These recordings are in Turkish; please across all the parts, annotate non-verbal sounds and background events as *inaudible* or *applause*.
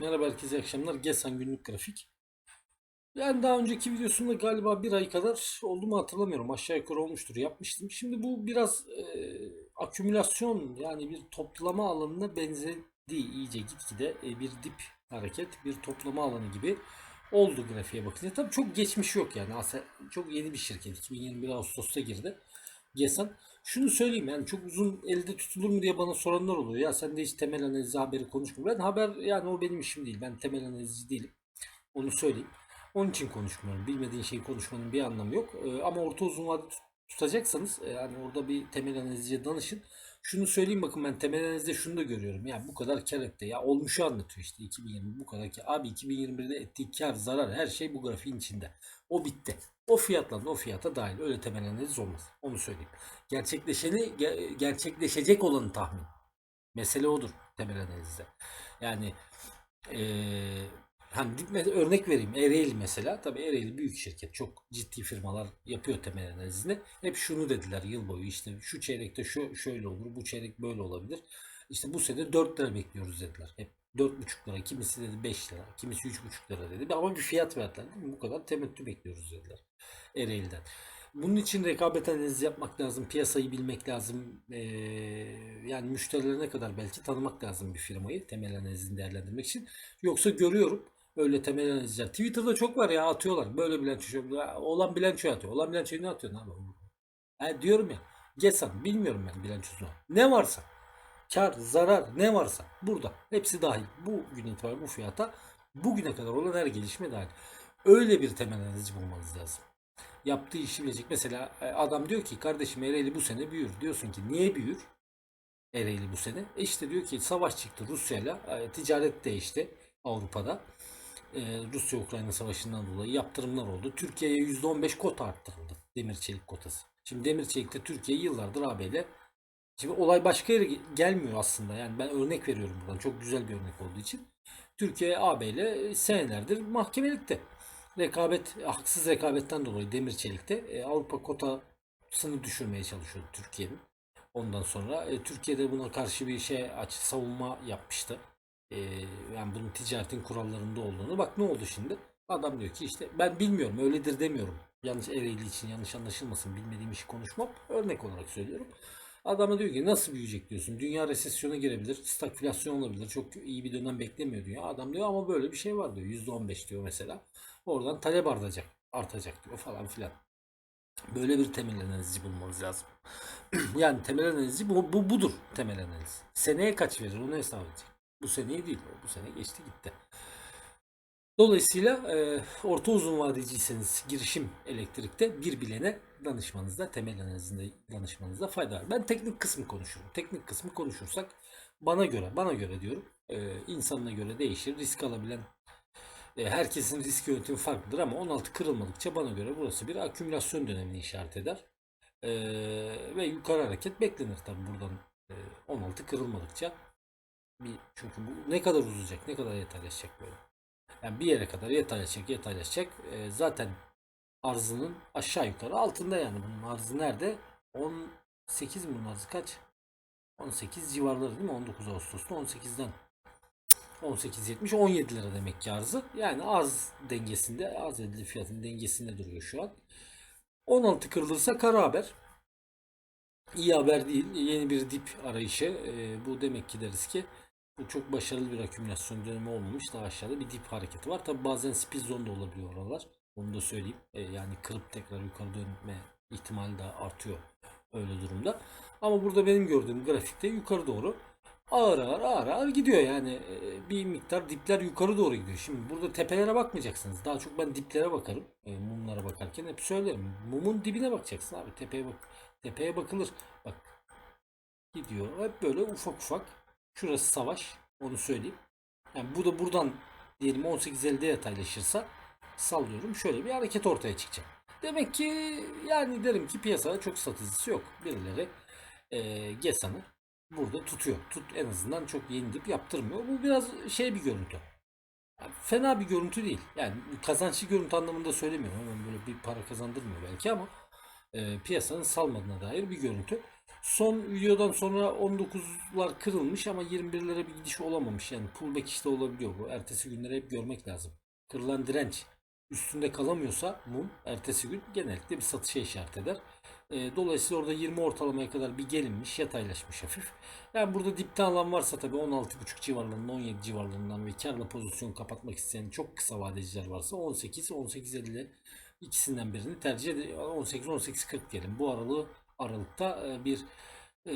Merhaba herkese akşamlar. Gesan günlük grafik. Yani daha önceki videosunda galiba bir ay kadar oldu mu hatırlamıyorum. Aşağı yukarı olmuştur yapmıştım. Şimdi bu biraz e, akümülasyon yani bir toplama alanına benzedi iyice gitgide e, bir dip hareket bir toplama alanı gibi oldu grafiğe bakınca. Tabii çok geçmiş yok yani. Aslında çok yeni bir şirket. 2021 Ağustos'ta girdi. Gesan. Şunu söyleyeyim yani çok uzun elde tutulur mu diye bana soranlar oluyor. Ya sen de hiç temel analizi haberi konuşma. Ben haber yani o benim işim değil. Ben temel analizci değilim. Onu söyleyeyim. Onun için konuşmuyorum. Bilmediğin şeyi konuşmanın bir anlamı yok. Ee, ama orta uzun vade tut- tutacaksanız e, yani orada bir temel analizciye danışın. Şunu söyleyeyim bakın ben temel analizde şunu da görüyorum. Ya bu kadar kar etti. Ya olmuşu anlatıyor işte 2020 bu kadar kar. Abi 2021'de ettiği kar, zarar her şey bu grafiğin içinde. O bitti. O fiyatla o fiyata dahil. Öyle temel analiz olmaz. Onu söyleyeyim. Gerçekleşeni, ge- gerçekleşecek olanı tahmin. Mesele odur temel analizde. Yani eee hani örnek vereyim. Ereğli mesela. Tabii Ereğli büyük şirket. Çok ciddi firmalar yapıyor temel analizini. Hep şunu dediler yıl boyu işte şu çeyrekte şu şöyle olur, bu çeyrek böyle olabilir. İşte bu sene 4 lira bekliyoruz dediler. Hep 4,5 lira, kimisi dedi 5 lira, kimisi 3,5 lira dedi. Ama bir fiyat verdiler değil mi? Bu kadar temettü bekliyoruz dediler. Ereğli'den. Bunun için rekabet analizi yapmak lazım, piyasayı bilmek lazım. Ee, yani müşterilerine kadar belki tanımak lazım bir firmayı temel analizini değerlendirmek için. Yoksa görüyorum öyle temel analizler. Twitter'da çok var ya atıyorlar. Böyle bilanço, olan bilanço atıyor. Olan bilançoyu ne atıyor abi? Yani diyorum ya, Gesan bilmiyorum ben bilançosunu. Ne varsa kar, zarar ne varsa burada hepsi dahil. Bu gün itibariyle bu fiyata bugüne kadar olan her gelişme dahil. Öyle bir temel analizci bulmanız lazım yaptığı işi bilecek. Mesela e, adam diyor ki kardeşim Ereğli bu sene büyür. Diyorsun ki niye büyür? Ereğli bu sene. E işte diyor ki savaş çıktı Rusya'yla. E, ticaret değişti Avrupa'da. E, Rusya-Ukrayna savaşından dolayı yaptırımlar oldu. Türkiye'ye %15 kota arttırıldı. Demir çelik kotası. Şimdi demir çelikte Türkiye yıllardır AB'yle Şimdi olay başka yere gelmiyor aslında. Yani ben örnek veriyorum buradan. Çok güzel bir örnek olduğu için. Türkiye AB ile senelerdir mahkemelikte. Rekabet, haksız rekabetten dolayı demir çelikte e, Avrupa kotasını düşürmeye çalışıyordu Türkiye'nin. Ondan sonra e, Türkiye'de buna karşı bir şey aç savunma yapmıştı. E, yani bunun ticaretin kurallarında olduğunu. Bak ne oldu şimdi? Adam diyor ki işte ben bilmiyorum öyledir demiyorum. Yanlış Ereğli için yanlış anlaşılmasın bilmediğim işi konuşmam. Örnek olarak söylüyorum. Adama diyor ki nasıl büyüyecek diyorsun. Dünya resesyona girebilir. Stagflasyon olabilir. Çok iyi bir dönem beklemiyor diyor. Adam diyor ama böyle bir şey var diyor. %15 diyor mesela. Oradan talep artacak. Artacak diyor falan filan. Böyle bir temel analizci bulmanız lazım. *clears throat* yani temel analizci bu, bu budur temel analiz. Seneye kaç verir onu hesap edecek. Bu seneyi değil. Bu sene geçti gitti. Dolayısıyla e, orta uzun vadeciyseniz girişim elektrikte bir bilene danışmanızda, temel analizinde danışmanızda fayda var. Ben teknik kısmı konuşurum. Teknik kısmı konuşursak bana göre, bana göre diyorum, e, insanına göre değişir. Risk alabilen e, herkesin risk yönetimi farklıdır ama 16 kırılmadıkça bana göre burası bir akümülasyon dönemini işaret eder. E, ve yukarı hareket beklenir tabi buradan e, 16 kırılmadıkça. Çünkü bu ne kadar uzayacak, ne kadar yeterleşecek böyle. Yani bir yere kadar yeterleşecek, yeterleşecek. E, zaten arzının aşağı yukarı altında yani. Bunun arzı nerede? 18 mi bunun arzı kaç? 18 civarları değil mi? 19 Ağustos'ta 18'den 18.70 17 lira demek ki arzı. Yani arz dengesinde, arz edili fiyatın dengesinde duruyor şu an. 16 kırılırsa kara haber. İyi haber değil. Yeni bir dip arayışı. E, bu demek ki deriz ki bu çok başarılı bir akümülasyon dönemi olmamış. Daha aşağıda bir dip hareketi var. Tabi bazen speed zone da olabiliyor oralar. Onu da söyleyeyim. E, yani kırıp tekrar yukarı dönme ihtimali de artıyor öyle durumda. Ama burada benim gördüğüm grafikte yukarı doğru ağır ağır ağır ağır gidiyor yani E, bir miktar dipler yukarı doğru gidiyor. Şimdi burada tepelere bakmayacaksınız. Daha çok ben diplere bakarım. E, mumlara bakarken hep söylerim. Mumun dibine bakacaksın abi. Tepeye bak. Tepeye bakılır. Bak gidiyor. Hep böyle ufak ufak. Şurası savaş. Onu söyleyeyim. Yani bu da buradan diyelim 18.50'de yataylaşırsa sallıyorum şöyle bir hareket ortaya çıkacak. Demek ki yani derim ki piyasada çok satıcısı yok. Birileri e, Gesan'ı burada tutuyor. Tut en azından çok yeni yaptırmıyor. Bu biraz şey bir görüntü. Yani fena bir görüntü değil. Yani kazançlı görüntü anlamında söylemiyorum. Hemen böyle bir para kazandırmıyor belki ama e, piyasanın salmadığına dair bir görüntü. Son videodan sonra 19'lar kırılmış ama 21'lere bir gidiş olamamış. Yani pullback işte olabiliyor bu. Ertesi günleri hep görmek lazım. Kırılan direnç üstünde kalamıyorsa mum ertesi gün genellikle bir satışa işaret eder. E, dolayısıyla orada 20 ortalamaya kadar bir gelinmiş, yataylaşmış hafif. Yani burada dipte alan varsa tabii 16.5 civarlarından 17 civarlarından ve karla pozisyon kapatmak isteyen çok kısa vadeciler varsa 18 18.50 ikisinden birini tercih edin. 18 18.40 diyelim. Bu aralığı aralıkta e, bir e,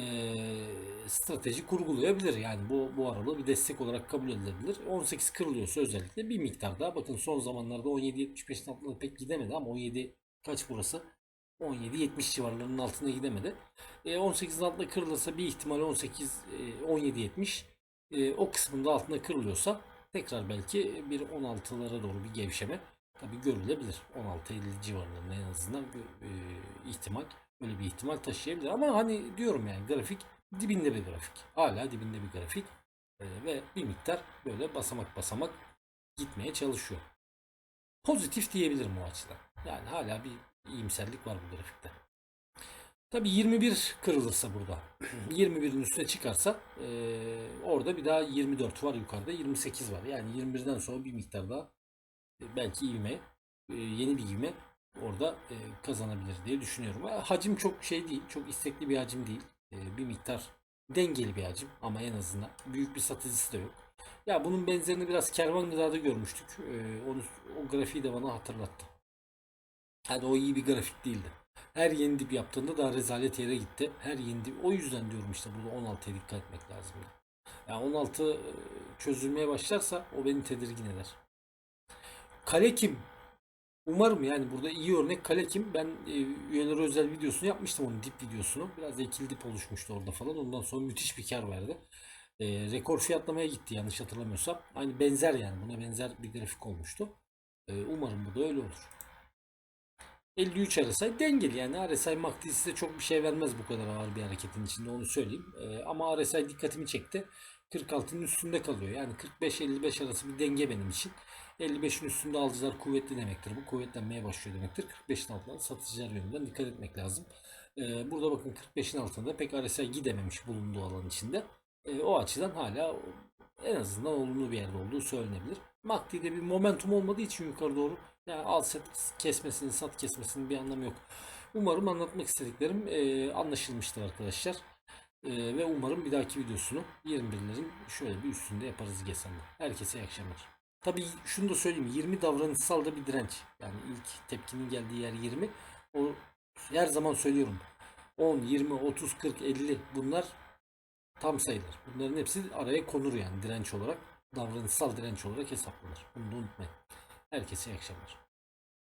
strateji kurgulayabilir. Yani bu bu aralığı bir destek olarak kabul edilebilir. 18 kırılıyorsa özellikle bir miktar daha. Bakın son zamanlarda 17.75'in altına pek gidemedi ama 17 kaç burası? 17-70 civarlarının altına gidemedi. E, 18'in altına kırılırsa bir ihtimal 18 e, 17-70 e, o kısmında altına kırılıyorsa tekrar belki bir 16'lara doğru bir gevşeme tabii görülebilir. 16-50 civarlarında en azından e, ihtimal böyle bir ihtimal taşıyabilir. Ama hani diyorum yani grafik dibinde bir grafik. Hala dibinde bir grafik E, ve bir miktar böyle basamak basamak gitmeye çalışıyor. Pozitif diyebilirim o açıdan. Yani hala bir iyimserlik var bu grafikte. Tabi 21 kırılırsa burada *clears throat* 21'in üstüne çıkarsa eee, orada bir daha 24 var yukarıda 28 var. Yani 21'den sonra bir miktar daha e, belki ivme e, yeni bir ivme orada e, kazanabilir diye düşünüyorum. E, Hacim çok şey değil. Çok istekli bir hacim değil. E, bir miktar dengeli bir hacim ama en azından büyük bir satıcısı da yok. Ya bunun benzerini biraz kervan gıdada görmüştük. E, onu, o grafiği de bana hatırlattı. Hadi o iyi bir grafik değildi. Her yeni dip yaptığında daha rezalet yere gitti. Her yeni dip. O yüzden diyorum işte burada 16'ya dikkat etmek lazım. Yani 16 e, çözülmeye başlarsa o beni tedirgin eder. Kale kim? Umarım yani burada iyi örnek kale kim? Ben e, üyeleri özel videosunu yapmıştım onun dip videosunu. Biraz da dip oluşmuştu orada falan. Ondan sonra müthiş bir kar verdi. E, rekor fiyatlamaya gitti yanlış hatırlamıyorsam. Aynı benzer yani buna benzer bir grafik olmuştu. E, umarım bu da öyle olur. 53 RSI dengeli yani RSI MACD size çok bir şey vermez bu kadar ağır bir hareketin içinde onu söyleyeyim. Ee, ama RSI dikkatimi çekti. 46'nın üstünde kalıyor. Yani 45-55 arası bir denge benim için. 55'in üstünde alıcılar kuvvetli demektir. Bu kuvvetlenmeye başlıyor demektir. 45'in altında satıcılar yönünden dikkat etmek lazım. Ee, burada bakın 45'in altında pek RSI gidememiş bulunduğu alan içinde. Ee, o açıdan hala en azından olumlu bir yerde olduğu söylenebilir. MACD'de bir momentum olmadığı için yukarı doğru yani al set kesmesinin sat kesmesinin bir anlamı yok. Umarım anlatmak istediklerim e, anlaşılmıştır arkadaşlar. E, ve umarım bir dahaki videosunu 21'lerin şöyle bir üstünde yaparız GESAM'da. Herkese iyi akşamlar. Tabii şunu da söyleyeyim 20 davranışsal da bir direnç. Yani ilk tepkinin geldiği yer 20. O her zaman söylüyorum. 10, 20, 30, 40, 50 bunlar tam sayılır. Bunların hepsi araya konur yani direnç olarak. Davranışsal direnç olarak hesaplanır. Bunu da unutmayın. Herkese iyi akşamlar.